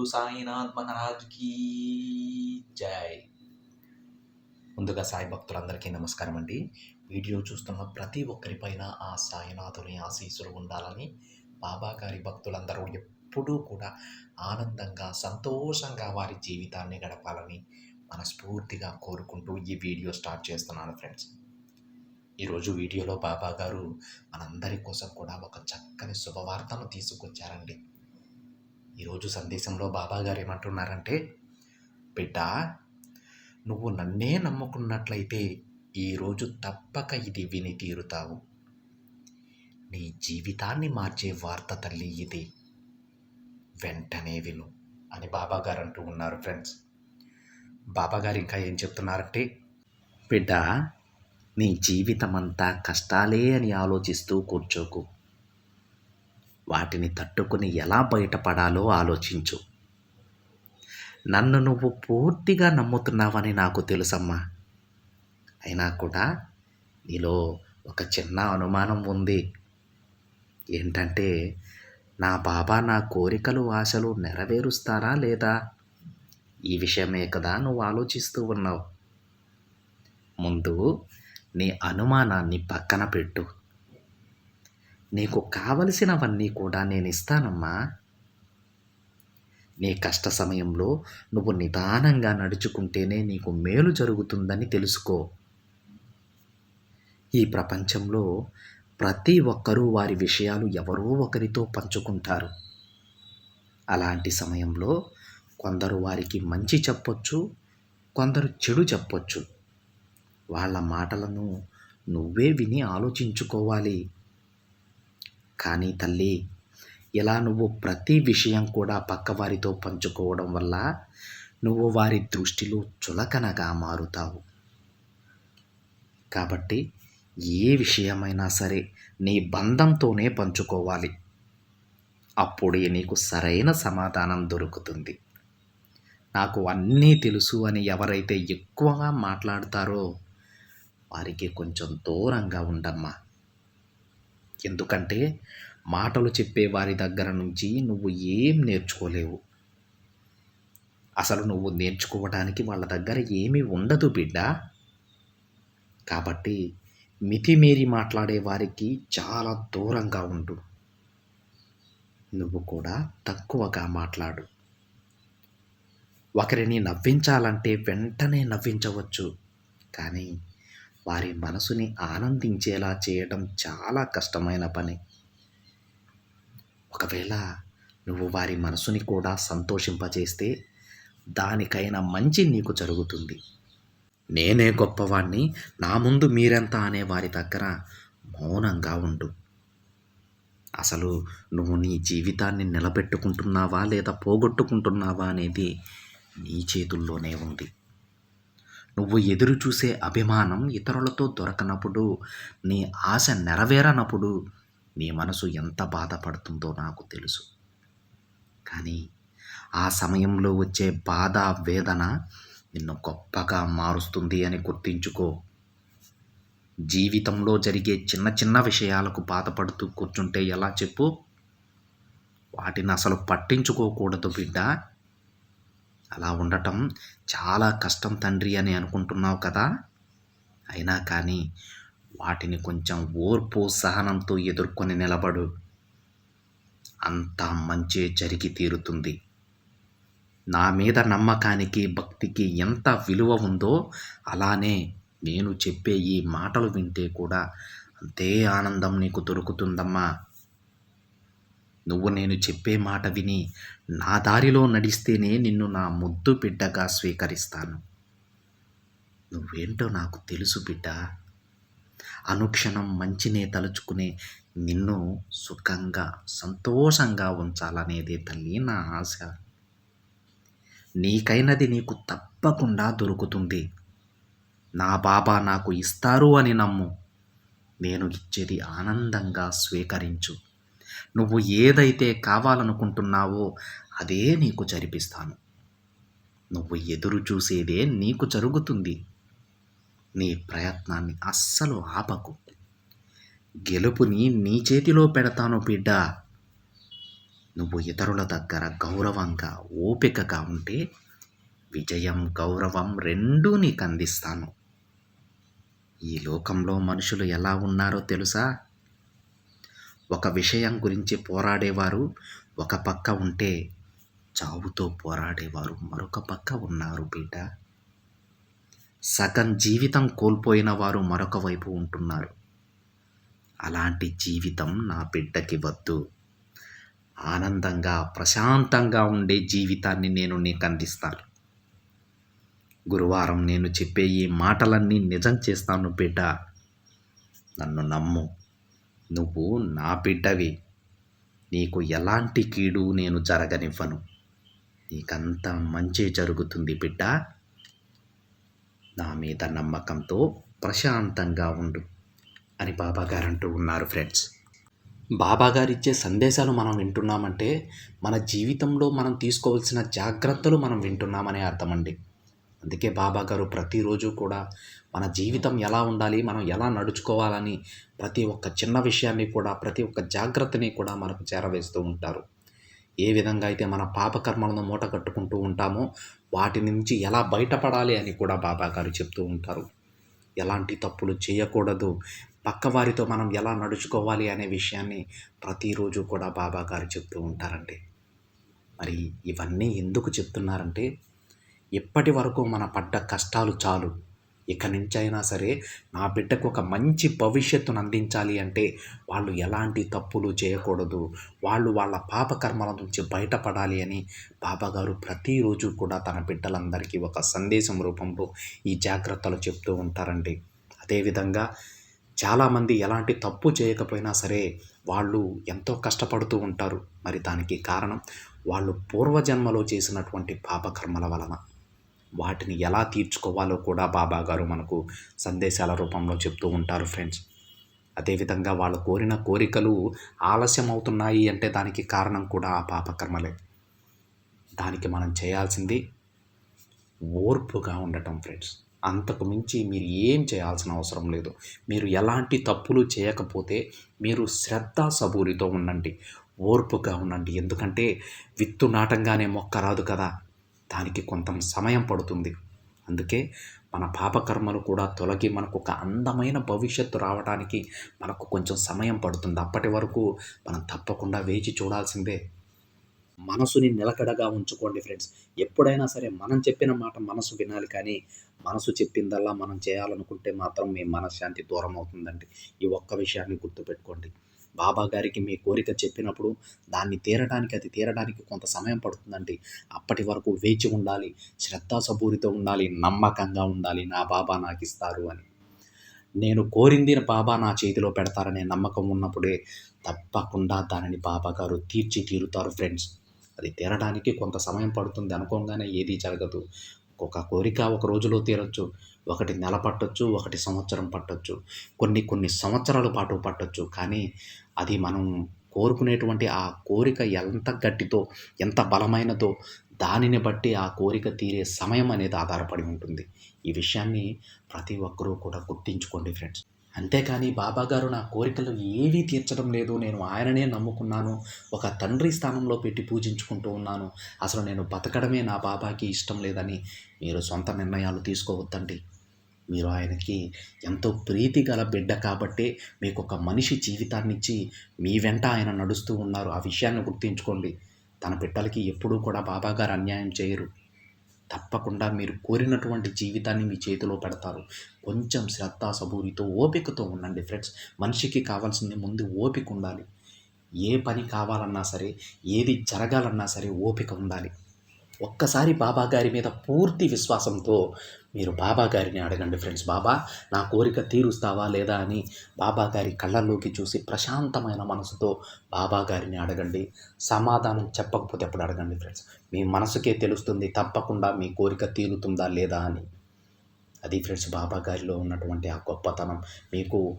గురు సద్గురు సాయినాథ్ మహారాజ్కి జై. ముందుగా సాయి భక్తులందరికీ నమస్కారం అండి. వీడియో చూస్తున్న ప్రతి ఒక్కరిపైన ఆ సాయినాథుని ఆశీస్సులు ఉండాలని బాబా గారి భక్తులందరూ ఎప్పుడూ కూడా ఆనందంగా సంతోషంగా వారి జీవితాన్ని గడపాలని మనస్ఫూర్తిగా కోరుకుంటూ ఈ వీడియో స్టార్ట్ చేస్తున్నాను ఫ్రెండ్స్. ఈరోజు వీడియోలో బాబా గారు మనందరి కోసం కూడా ఒక చక్కని శుభవార్తను తీసుకొచ్చారండి. ఈరోజు సందేశంలో బాబా గారు ఏమంటున్నారంటే బిడ్డ నువ్వు నన్నే నమ్ముకున్నట్లయితే ఈరోజు తప్పక ఇది విని తీరుతావు. నీ జీవితాన్ని మార్చే వార్త తల్లి ఇది. వెంటనే విను అని బాబాగారు అంటూ ఉన్నారు ఫ్రెండ్స్. బాబాగారు ఇంకా ఏం చెప్తున్నారంటే బిడ్డ నీ జీవితం అంతా కష్టాలే అని ఆలోచిస్తూ కూర్చోకు. వాటిని తట్టుకుని ఎలా బయటపడాలో ఆలోచించు. నన్ను నువ్వు పూర్తిగా నమ్ముతున్నావని నాకు తెలుసమ్మా. అయినా కూడా నీలో ఒక చిన్న అనుమానం ఉంది. ఏంటంటే నా బాబా నా కోరికలు ఆశలు నెరవేరుస్తారా లేదా? ఈ విషయమే కదా నువ్వు ఆలోచిస్తూ ఉన్నావు. ముందు నీ అనుమానాన్ని పక్కన పెట్టు. నీకు కావలసినవన్నీ కూడా నేను ఇస్తానమ్మా. నీ కష్ట సమయంలో నువ్వు నిదానంగా నడుచుకుంటేనే నీకు మేలు జరుగుతుందని తెలుసుకో. ఈ ప్రపంచంలో ప్రతి ఒక్కరూ వారి విషయాలు ఎవరో ఒకరితో పంచుకుంటారు. అలాంటి సమయంలో కొందరు వారికి మంచి చెప్పొచ్చు కొందరు చెడు చెప్పొచ్చు. వాళ్ళ మాటలను నువ్వే విని ఆలోచించుకోవాలి. కానీ తల్లి ఇలా నువ్వు ప్రతి విషయం కూడా పక్కవారితో పంచుకోవడం వల్ల నువ్వు వారి దృష్టిలో చులకనగా మారుతావు. కాబట్టి ఏ విషయమైనా సరే నీ బంధంతోనే పంచుకోవాలి. అప్పుడే నీకు సరైన సమాధానం దొరుకుతుంది. నాకు అన్నీ తెలుసు అని ఎవరైతే ఎక్కువగా మాట్లాడతారో వారికి కొంచెం దూరంగా ఉండమ్మా. ఎందుకంటే మాటలు చెప్పే వారి దగ్గర నుంచి నువ్వు ఏం నేర్చుకోలేవు. అసలు నువ్వు నేర్చుకోవడానికి వాళ్ళ దగ్గర ఏమీ ఉండదు బిడ్డ. కాబట్టి మితిమీరి మాట్లాడే వారికి చాలా దూరంగా ఉండు. నువ్వు కూడా తక్కువగా మాట్లాడు. ఒకరిని నవ్వించాలంటే వెంటనే నవ్వించవచ్చు. కానీ వారి మనసుని ఆనందించేలా చేయడం చాలా కష్టమైన పని. ఒకవేళ నువ్వు వారి మనసుని కూడా సంతోషింపజేస్తే దానికైనా మంచి నీకు జరుగుతుంది. నేనే గొప్పవాణ్ణి నా ముందు మీరెంత అనే వారి దగ్గర మౌనంగా ఉండు. అసలు నువ్వు నీ జీవితాన్ని నిలబెట్టుకుంటున్నావా లేదా పోగొట్టుకుంటున్నావా అనేది నీ చేతుల్లోనే ఉంది. నువ్వు ఎదురు చూసే అభిమానం ఇతరులతో దొరకనప్పుడు నీ ఆశ నెరవేరనప్పుడు నీ మనసు ఎంత బాధపడుతుందో నాకు తెలుసు. కానీ ఆ సమయంలో వచ్చే బాధ వేదన నిన్ను గొప్పగా మారుస్తుంది అని గుర్తించుకో. జీవితంలో జరిగే చిన్న చిన్న విషయాలకు బాధపడుతూ కూర్చుంటే ఎలా చెప్పు? వాటిని అసలు పట్టించుకోకూడదు బిడ్డ. అలా ఉండటం చాలా కష్టం తండ్రి అని అనుకుంటున్నావు కదా? అయినా కానీ వాటిని కొంచెం ఓర్పు సహనంతో ఎదుర్కొని నిలబడు. అంతా మంచే జరిగి తీరుతుంది. నా మీద నమ్మకానికి భక్తికి ఎంత విలువ ఉందో అలానే నేను చెప్పే ఈ మాటలు వింటే కూడా అంతే ఆనందం నీకు దొరుకుతుందమ్మా. నువ్వు నేను చెప్పే మాట విని నా దారిలో నడిస్తేనే నిన్ను నా ముద్దు బిడ్డగా స్వీకరిస్తాను. నువ్వేంటో నాకు తెలుసు బిడ్డ. అనుక్షణం మంచినే తలుచుకునే నిన్ను సుఖంగా సంతోషంగా ఉంచాలనేదే తల్లి నా ఆశ. నీకైనది నీకు తప్పకుండా దొరుకుతుంది. నా బాబా నాకు ఇస్తారు అని నమ్ము. నేను ఇచ్చేది ఆనందంగా స్వీకరించు. నువ్వు ఏదైతే కావాలనుకుంటున్నావో అదే నీకు జరిపిస్తాను. నువ్వు ఎదురు చూసేదే నీకు జరుగుతుంది. నీ ప్రయత్నాన్ని అస్సలు ఆపకు. గెలుపుని నీ చేతిలో పెడతాను బిడ్డ. నువ్వు ఇతరుల దగ్గర గౌరవంగా ఓపికగా ఉంటే విజయం గౌరవం రెండూ నీకు అందిస్తాను ఈ లోకంలో మనుషులు ఎలా ఉన్నారో తెలుసా? ఒక విషయం గురించి పోరాడేవారు. ఒక పక్క ఉంటే చావుతో పోరాడేవారు. మరొక పక్క ఉన్నారు బిడ్డ. సగం జీవితం కోల్పోయిన వారు మరొక వైపు ఉంటున్నారు. అలాంటి జీవితం నా బిడ్డకి వద్దు. ఆనందంగా ప్రశాంతంగా ఉండే జీవితాన్ని నేను నీకు అందిస్తాను. గురువారం నేను చెప్పే ఈ మాటలన్నీ నిజం చేస్తాను బిడ్డ. నన్ను నమ్ము. నువ్వు నా బిడ్డవి. నీకు ఎలాంటి కీడు నేను జరగనివ్వను. నీకంత మంచి జరుగుతుంది బిడ్డ. నా మీద నమ్మకంతో ప్రశాంతంగా ఉండు అని బాబాగారు అంటూ ఉన్నారు ఫ్రెండ్స్. బాబాగారు ఇచ్చే సందేశాలు మనం వింటున్నామంటే మన జీవితంలో మనం తీసుకోవాల్సిన జాగ్రత్తలు మనం వింటున్నామనే అర్థమండి. అండి అందుకే బాబా గారు ప్రతిరోజు కూడా మన జీవితం ఎలా ఉండాలి మనం ఎలా నడుచుకోవాలని ప్రతి ఒక్క చిన్న విషయాన్ని కూడా ప్రతి ఒక్క జాగ్రత్తని కూడా మనకు చేరవేస్తూ ఉంటారు. ఏ విధంగా అయితే మన పాపకర్మలను మూట కట్టుకుంటూ ఉంటామో వాటి నుంచి ఎలా బయటపడాలి అని కూడా బాబా గారు చెప్తూ ఉంటారు. ఎలాంటి తప్పులు చేయకూడదు. పక్కవారితో మనం ఎలా నడుచుకోవాలి అనే విషయాన్ని ప్రతిరోజు కూడా బాబా గారు చెప్తూ ఉంటారండి. మరి ఇవన్నీ ఎందుకు చెప్తున్నారంటే ఇప్పటి వరకు మన పడ్డ కష్టాలు చాలు? ఇక నుంచి అయినా సరే నా బిడ్డకు ఒక మంచి భవిష్యత్తును అందించాలి అంటే వాళ్ళు ఎలాంటి తప్పులు చేయకూడదు. వాళ్ళు వాళ్ళ పాపకర్మల నుంచి బయటపడాలి అని బాబాగారు ప్రతిరోజు కూడా తన బిడ్డలందరికీ ఒక సందేశం రూపంలో ఈ జాగ్రత్తలు చెప్తూ ఉంటారండి. అదేవిధంగా చాలామంది ఎలాంటి తప్పు చేయకపోయినా సరే వాళ్ళు ఎంతో కష్టపడుతూ ఉంటారు. మరి దానికి కారణం వాళ్ళు పూర్వజన్మలో చేసినటువంటి పాపకర్మల వలన. వాటిని ఎలా తీర్చుకోవాలో కూడా బాబా గారు మనకు సందేశాల రూపంలో చెప్తూ ఉంటారు ఫ్రెండ్స్. అదేవిధంగా వాళ్ళు కోరిన కోరికలు ఆలస్యం అవుతున్నాయి అంటే దానికి కారణం కూడా ఆ పాపకర్మలే దానికి మనం చేయాల్సింది ఓర్పుగా ఉండటం ఫ్రెండ్స్. అంతకు మించి మీరు ఏం చేయాల్సిన అవసరం లేదు. మీరు ఎలాంటి తప్పులు చేయకపోతే మీరు శ్రద్ధ సబూరితో ఉండండి. ఓర్పుగా ఉండండి. ఎందుకంటే విత్తు నాటంగానే మొక్క రాదు కదా. దానికి కొంత సమయం పడుతుంది. అందుకే మన పాపకర్మలు కూడా తొలగి మనకు ఒక అందమైన భవిష్యత్తు రావడానికి మనకు కొంచెం సమయం పడుతుంది. అప్పటి వరకు మనం తప్పకుండా వేచి చూడాల్సిందే. మనసుని నిలకడగా ఉంచుకోండి ఫ్రెండ్స్. ఎప్పుడైనా సరే మనం చెప్పిన మాట మనసు వినాలి కానీ మనసు చెప్పిందల్లా మనం చేయాలనుకుంటే మాత్రం మీ మనశ్శాంతి దూరం అవుతుందండి ఈ ఒక్క విషయాన్ని గుర్తుపెట్టుకోండి. బాబా గారికి మీ కోరిక చెప్పినప్పుడు దాన్ని తీరడానికి అది తీరడానికి కొంత సమయం పడుతుందండి. అప్పటి వరకు వేచి ఉండాలి శ్రద్ధాసబూరితో ఉండాలి నమ్మకంగా ఉండాలి. నా బాబా నాకు ఇస్తారు అని. నేను కోరింది బాబా నా చేతిలో పెడతారనే నమ్మకం ఉన్నప్పుడే తప్పకుండా దానిని బాబా గారు తీర్చి తీరుతారు ఫ్రెండ్స్. అది తీరడానికి కొంత సమయం పడుతుంది అనుకోగానే ఏదీ జరగదు. ఒక కోరిక ఒక రోజులో తీరొచ్చు ఒకటి నెల పట్టొచ్చు ఒకటి సంవత్సరం పట్టొచ్చు కొన్ని కొన్ని సంవత్సరాల పాటు పట్టొచ్చు. కానీ అది మనం కోరుకునేటువంటి ఆ కోరిక ఎంత గట్టితో ఎంత బలమైనదో దానిని బట్టి ఆ కోరిక తీరే సమయం అనేది ఆధారపడి ఉంటుంది. ఈ విషయాన్ని ప్రతి ఒక్కరూ కూడా గుర్తించుకోండి ఫ్రెండ్స్. అంతేకాని బాబాగారు నా కోరికలు ఏవీ తీర్చడం లేదు. నేను ఆయననే నమ్ముకున్నాను. ఒక తండ్రి స్థానంలో పెట్టి పూజించుకుంటూ ఉన్నాను. అసలు నేను బతకడమే నా బాబాకి ఇష్టం లేదని మీరు సొంత నిర్ణయాలు తీసుకోవద్దండి. మీరు ఆయనకి ఎంతో ప్రీతి గల బిడ్డ కాబట్టే మీకు ఒక మనిషి జీవితాన్నిచ్చి మీ వెంట ఆయన నడుస్తూ ఉన్నారు. ఆ విషయాన్ని గుర్తుంచుకోండి. తన బిడ్డలకి ఎప్పుడూ కూడా బాబాగారు అన్యాయం చేయరు. తప్పకుండా మీరు కోరినటువంటి జీవితాన్ని మీ చేతిలో పెడతారు. కొంచెం శ్రద్ధ సబూరితో ఓపికతో ఉండండి ఫ్రెండ్స్. మనిషికి కావాల్సింది ముందు ఓపిక ఉండాలి. ఏ పని కావాలన్నా సరే ఏది జరగాలన్నా సరే ఓపిక ఉండాలి. ఒక్కసారి బాబా గారి మీద పూర్తి విశ్వాసంతో మీరు బాబా గారిని అడగండి ఫ్రెండ్స్. బాబా నా కోరిక తీరుస్తావా లేదా అని బాబా గారి కళ్ళల్లోకి చూసి ప్రశాంతమైన మనసుతో బాబా గారిని అడగండి. సమాధానం చెప్పకపోతే ఎప్పుడు అడగండి ఫ్రెండ్స్. మీ మనసుకే తెలుస్తుంది తప్పకుండా మీ కోరిక తీరుతుందా లేదా అని. అది ఫ్రెండ్స్ బాబా గారిలో ఉన్నటువంటి ఆ గొప్పతనం. మీకు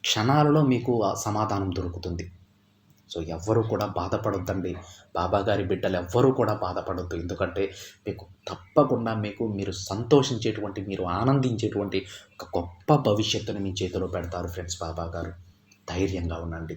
క్షణాలలో మీకు సమాధానం దొరుకుతుంది. సో ఎవ్వరూ కూడా బాధపడొద్దండి. బాబాగారి బిడ్డలు ఎవ్వరూ కూడా బాధపడొద్దు. ఎందుకంటే మీకు తప్పకుండా మీకు మీరు సంతోషించేటువంటి మీరు ఆనందించేటువంటి ఒక గొప్ప భవిష్యత్తుని మీ చేతిలో పెడతారు ఫ్రెండ్స్ బాబా గారు. ధైర్యంగా ఉండండి.